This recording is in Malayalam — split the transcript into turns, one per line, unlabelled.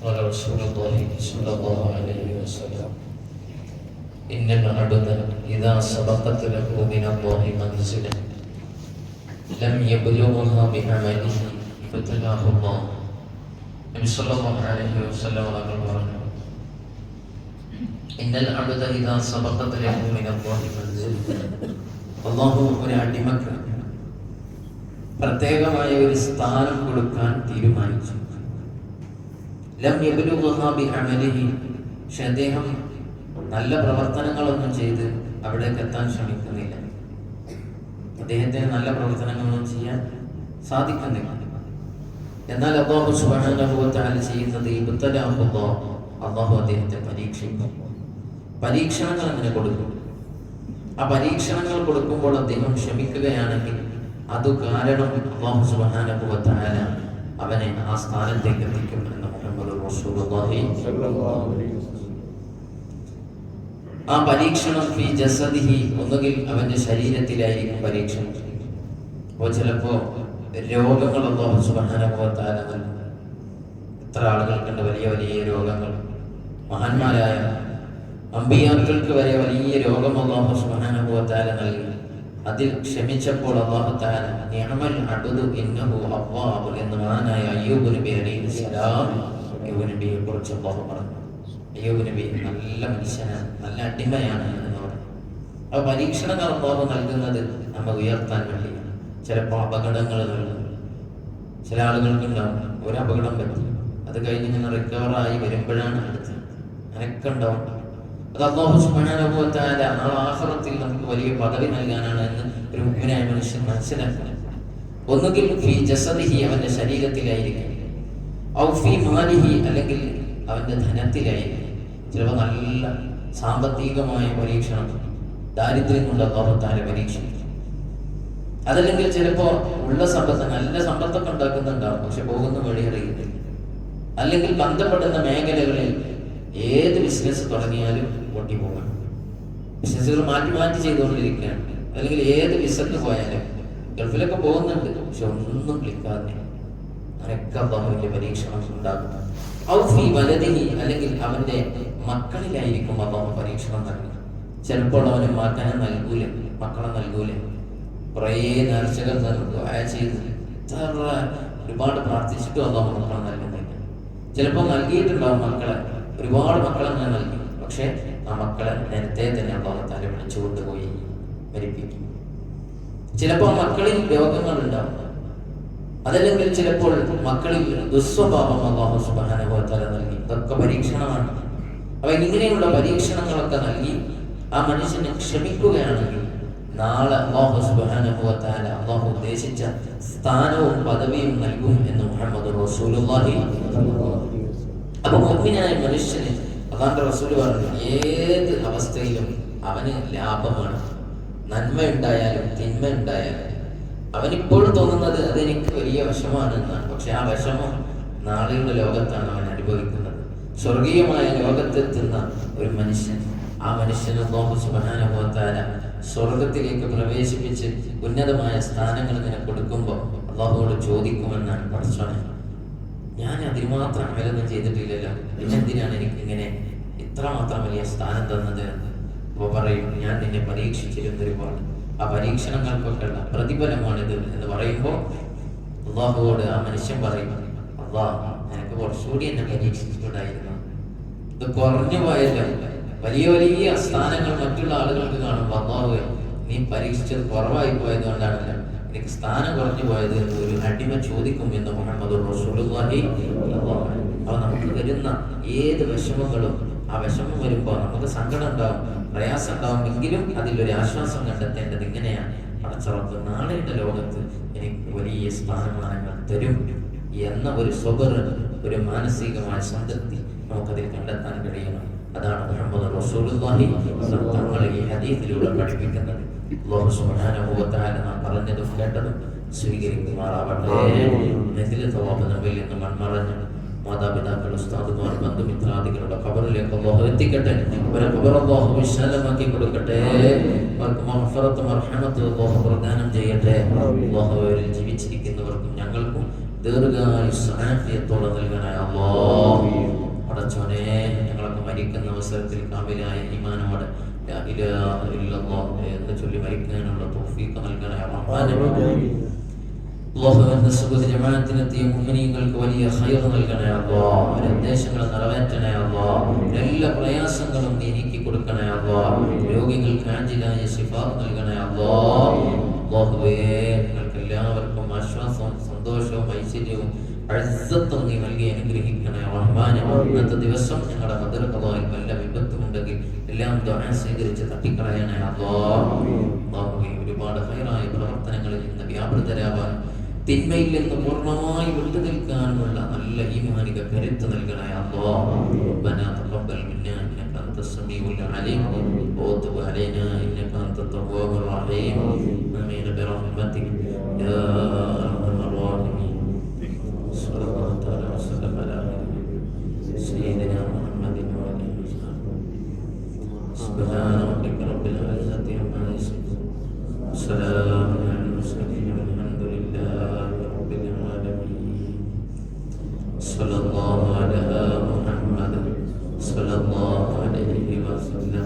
قال رسول الله صلى الله عليه وسلم إن العبد إذا سبقت له من الله منزلا لم يبلغها بعمله ابتلاه الله നബി സല്ലല്ലാഹു അലൈഹി വസല്ലം അവർ പറഞ്ഞു ഇന്നൽ അബ്ദ ഇദാ സബഖത ലഹു മിൻ അല്ലാഹി മൻസിൽ അല്ലാഹു ഒരു അടിമക്ക് പ്രത്യേകമായ ഒരു സ്ഥാനം കൊടുക്കാൻ തീരുമാനിച്ചു പക്ഷെ അദ്ദേഹം നല്ല പ്രവർത്തനങ്ങളൊന്നും ചെയ്ത് അവിടേക്ക് എത്താൻ ശ്രമിക്കുന്നില്ല. അദ്ദേഹത്തിന് നല്ല പ്രവർത്തനങ്ങളൊന്നും ചെയ്യാൻ സാധിക്കുന്നില്ല. എന്നാൽ അള്ളാഹു സുബാനുഭവത്താൽ ചെയ്യുന്നത് ഇബത്തലാഹുബോ അള്ളാഹു അദ്ദേഹത്തെ പരീക്ഷിക്കും. പരീക്ഷണങ്ങൾ അങ്ങനെ കൊടുക്കും. ആ പരീക്ഷണങ്ങൾ കൊടുക്കുമ്പോൾ അദ്ദേഹം ക്ഷമിക്കുകയാണെങ്കിൽ അത് കാരണം അള്ളാഹു സുബാനുഭവത്താല അവനെ ആ സ്ഥാനത്തേക്ക് എത്തിക്കും. മുഹമ്മദ് റസൂലുള്ളാഹി ആ പരീക്ഷണം ഫി ജസദിഹി ഒന്നുകിൽ അവന്റെ ശരീരത്തിലായിരിക്കും പരീക്ഷണം. അപ്പോൾ ചിലപ്പോൾ രോഗങ്ങൾ അള്ളാഹു സുബാനുഭവത്താല നൽകും. എത്ര ആളുകൾക്കുണ്ട് വലിയ വലിയ രോഗങ്ങൾ. മഹാന്മാരായ അമ്പിയാക്കൾക്ക് വരെ വലിയ രോഗം അള്ളാഹു സുബാനുഭവത്താല നൽകി. അതിൽ ക്ഷമിച്ചപ്പോൾ അള്ളാഹു താല അബ്ദു ഇന്നഹു അവ്വാബ് എന്ന് മഹാനായ അയ്യൂബ് നബി അലൈഹി അയ്യൂബ് നബിയെ കുറിച്ച് അള്ളാഹു പറഞ്ഞു. അയ്യൂബ് നബി നല്ല മനുഷ്യനാണ് നല്ല അടിമയാണ് എന്ന് പറഞ്ഞു. ആ പരീക്ഷണങ്ങൾ അള്ളാഹു നൽകുന്നത് നമ്മൾ ഉയർത്താൻ വേണ്ടിയാണ്. ചിലപ്പോൾ അപകടങ്ങൾ നൽകും ചില ആളുകൾക്കുണ്ടാവും ഒരു അപകടം പറ്റി. അത് കഴിഞ്ഞ് ഇങ്ങനെ റിക്കവറായി വരുമ്പോഴാണ് അടുത്ത് അനക്കെ ഉണ്ടാവും. അത് അള്ളാഹു സുബ്ഹാനഹുവതആല നാളെ ആഖിറത്തിൽ നമുക്ക് വലിയ പദവി നൽകാനാണ് എന്ന് ഒരു മുഖ്യനായ മനുഷ്യൻ മനസ്സിലാക്കണം ഒന്നുകിൽ അവന്റെ ശരീരത്തിലായിരിക്കും. അല്ലെങ്കിൽ അവന്റെ ധനത്തിലായിരിക്കും ചിലപ്പോൾ നല്ല സാമ്പത്തികമായ പരീക്ഷണം ദാരിദ്ര്യം കൊണ്ട് അള്ളാഹു പരീക്ഷിക്കും. അതല്ലെങ്കിൽ ചിലപ്പോ ഉള്ള സമ്പത്ത് നല്ല സമ്പത്തൊക്കെ ഉണ്ടാക്കുന്നുണ്ടാവും പക്ഷെ പോകുന്ന വഴി അറിയില്ല അല്ലെങ്കിൽ ബന്ധപ്പെടുന്ന മേഖലകളിൽ ഏത് ബിസിനസ് തുടങ്ങിയാലും പൊട്ടി പോകണം ബിസിനസ്സുകൾ മാറ്റി മാറ്റി ചെയ്തുകൊണ്ടിരിക്കുകയാണ്. അല്ലെങ്കിൽ ഏത് വിസക്ക് പോയാലും ഗൾഫിലൊക്കെ പോകുന്നുണ്ട് പക്ഷെ ഒന്നും ക്ലിക്കാതെ അള്ളാഹുവിന്റെ പരീക്ഷണം ഉണ്ടാകും അല്ലെങ്കിൽ അവന്റെ മക്കളിലായിരിക്കും അള്ളാഹു പരീക്ഷണം നൽകുന്നത്. ചിലപ്പോൾ അവന് മകനെ നൽകൂല മക്കളെ നൽകൂല. കുറേ നേർച്ചകൾ ഒരുപാട് പ്രാർത്ഥിച്ചിട്ടും അള്ളാഹു മക്കളെ നൽകുന്നില്ല. ചിലപ്പോൾ നൽകിയിട്ടുണ്ടാവും മക്കളെ ഒരുപാട് മക്കളെ ഞാൻ നൽകി. പക്ഷെ ആ മക്കളെ നേരത്തെ തന്നെ അള്ളാഹു താല വിളിച്ചു കൊണ്ടുപോയി മരിപ്പിക്കും. ചിലപ്പോൾ മക്കളിൽ രോഗങ്ങൾ ഉണ്ടാവും അതല്ലെങ്കിൽ ചിലപ്പോൾ മക്കളിൽ ദുസ്വഭാവം അള്ളാഹു സുബാന വതആല നൽകി. ഇതൊക്കെ പരീക്ഷണമാണ്. അപ്പൊ ഇങ്ങനെയുള്ള പരീക്ഷണങ്ങളൊക്കെ നൽകി ആ മനുഷ്യനെ ക്ഷമിക്കുകയാണെങ്കിൽ നാളെ അള്ളാഹു സുബാന വതആല അള്ളാഹു ഉദ്ദേശിച്ച സ്ഥാനവും പദവിയും നൽകും എന്ന് മുഹമ്മദ് റസൂലുള്ളാഹി അപ്പൊ മുഹമ്മിനായ മനുഷ്യന് അള്ളാന്റെ റസൂൽ പറഞ്ഞു ഏത് അവസ്ഥയിലും അവന് ലാഭമാണ്. നന്മ ഉണ്ടായാലും തിന്മ ഉണ്ടായാലും അവനിപ്പോൾ തോന്നുന്നത് അതെനിക്ക് വലിയ വിഷമാണ് എന്നാണ്. പക്ഷെ ആ വിഷമം നാളെയുള്ള ലോകത്താണ് അവൻ അനുഭവിക്കുന്നത്. സ്വർഗീയമായ ലോകത്തെത്തുന്ന ഒരു മനുഷ്യൻ. ആ മനുഷ്യന് സുബ്ഹാനഹു വ സ്വർഗത്തിലേക്ക് പ്രവേശിപ്പിച്ച് ഉന്നതമായ സ്ഥാനങ്ങൾ ഇങ്ങനെ കൊടുക്കുമ്പോൾ അള്ളാഹുവോട് ചോദിക്കുമെന്നാണ് പഠിച്ചോനെ. ഞാൻ അതിനുമാത്രം അമലൊന്നും ചെയ്തിട്ടില്ലല്ലോ. പിന്നെന്തിനാണ് എനിക്ക് ഇങ്ങനെ ഇത്രമാത്രം വലിയ സ്ഥാനം തന്നത് അപ്പോൾ പറയും ഞാൻ നിന്നെ പരീക്ഷിച്ചിരുന്ന ഒരുപാട് ആ പരീക്ഷണങ്ങൾക്കൊക്കെയുള്ള പ്രതിഫലമാണിത് എന്ന് പറയുമ്പോൾ അള്ളാഹുവോട് ആ മനുഷ്യൻ പറയും അള്ളാഹ് എനിക്ക് കുറച്ചുകൂടി എന്നെ പരീക്ഷിച്ചിട്ടുണ്ടായിരുന്നു ഇത് കുറഞ്ഞു പോയല്ലോ. വലിയ വലിയ സ്ഥാനങ്ങൾ മറ്റുള്ള ആളുകൾക്ക് കാണുമ്പോൾ അള്ളാഹു നീ പരീക്ഷിച്ചത് കുറവായി പോയത് കൊണ്ടാണല്ലോ എനിക്ക് സ്ഥാനം കുറഞ്ഞു പോയത് ഒരു അടിമ ചോദിക്കും എന്ന് മുഹമ്മദ് റസൂലുള്ളാഹി അപ്പൊ നമുക്ക് വരുന്ന ഏത് വിഷമങ്ങളും ആ വിഷമം വരുമ്പോൾ നമുക്ക് സങ്കടം ഉണ്ടാവും. പ്രയാസം ഉണ്ടാവും അതിലൊരു ആശ്വാസം കണ്ടെത്തേണ്ടത് ഇങ്ങനെയാണ്. പടച്ചറപ്പ് നാളെയുടെ ലോകത്ത് എനിക്ക് വലിയ സ്ഥാനമാനങ്ങൾ തരും എന്ന ഒരു സ്വബർ ഒരു മാനസികമായ സംതൃപ്തി നമുക്കതിൽ കണ്ടെത്താൻ കഴിയണം അതാണ് മുഹമ്മദ് റസൂലുള്ളാഹി തങ്ങൾ ഈ ഹദീസിലൂടെ പഠിപ്പിക്കുന്നത്. അല്ലാഹു സുബ്ഹാനഹു വ തആല നാം പറഞ്ഞതും കേട്ടതും സ്വീകരിക്കുമാറാവട്ടെ. നെതിലെ തവാബ് നമ്മിൽ നിന്ന് മൺമറഞ്ഞു മാതാപിതാക്കൾ ഉസ്താദുമാർ ബന്ധുമിത്രാദികളുടെ ഖബറിലേക്ക് അള്ളാഹു എത്തിക്കട്ടെ. അവരെ ഖബർ അള്ളാഹു വിശാലമാക്കി കൊടുക്കട്ടെ. അല്ലാഹു പ്രദാനം ചെയ്യട്ടെ. അവരിൽ ജീവിച്ചിരിക്കുന്നവർക്കും ഞങ്ങൾക്കും ദീർഘായുസ് ആഫിയത്തോടെ നൽകണേ അടച്ചോനെ ഞങ്ങളൊക്കെ മരിക്കുന്ന അവസരത്തിൽ കാമിലായ ഈമാനോടെ എന്ന് ചൊല്ലി മരിക്കാനുള്ള തോഫീക്ക് നൽകണേ അള്ളാഹുവിന്റെ സുഖ ജമാഅത്തിനെത്തിയ മുഅ്മിനീങ്ങൾക്ക് വലിയ ഖൈർ നൽകണേ അല്ലാ അവരുടെ നിറവേറ്റണേ അല്ലാ എല്ലാ പ്രയാസങ്ങളും നീക്കി കൊടുക്കണേ അല്ലാ രോഗികൾക്ക് ആജിലായ ശിഫ നൽകണേ അല്ലാ അല്ലാഹുവേ ഞങ്ങൾക്ക് എല്ലാവർക്കും ആശ്വാസവും സന്തോഷവും ഐശ്വര്യവും അഴുത്തം നീ നൽകി അനുഗ്രഹിക്കണേ. റഹ്മാനെ ഇന്നത്തെ ദിവസം ഞങ്ങളുടെ മധുരകഥയിൽ വല്ല വിപത്തുമുണ്ടെങ്കിൽ എല്ലാം ദുആ സ്വീകരിച്ച് തട്ടിക്കളയണേ അല്ലാ ഒരുപാട് ഹൈറായ പ്രവർത്തനങ്ങളിൽ നിന്ന് വ്യാപൃതരാവാൻ തിന്മയിൽ നിന്ന് പൂർണ്ണമായി വിട്ടുനിൽക്കാനുള്ള നല്ല ഈമാനിക കരുത്ത് നൽകണേ അല്ലാ ربنا تقبل منا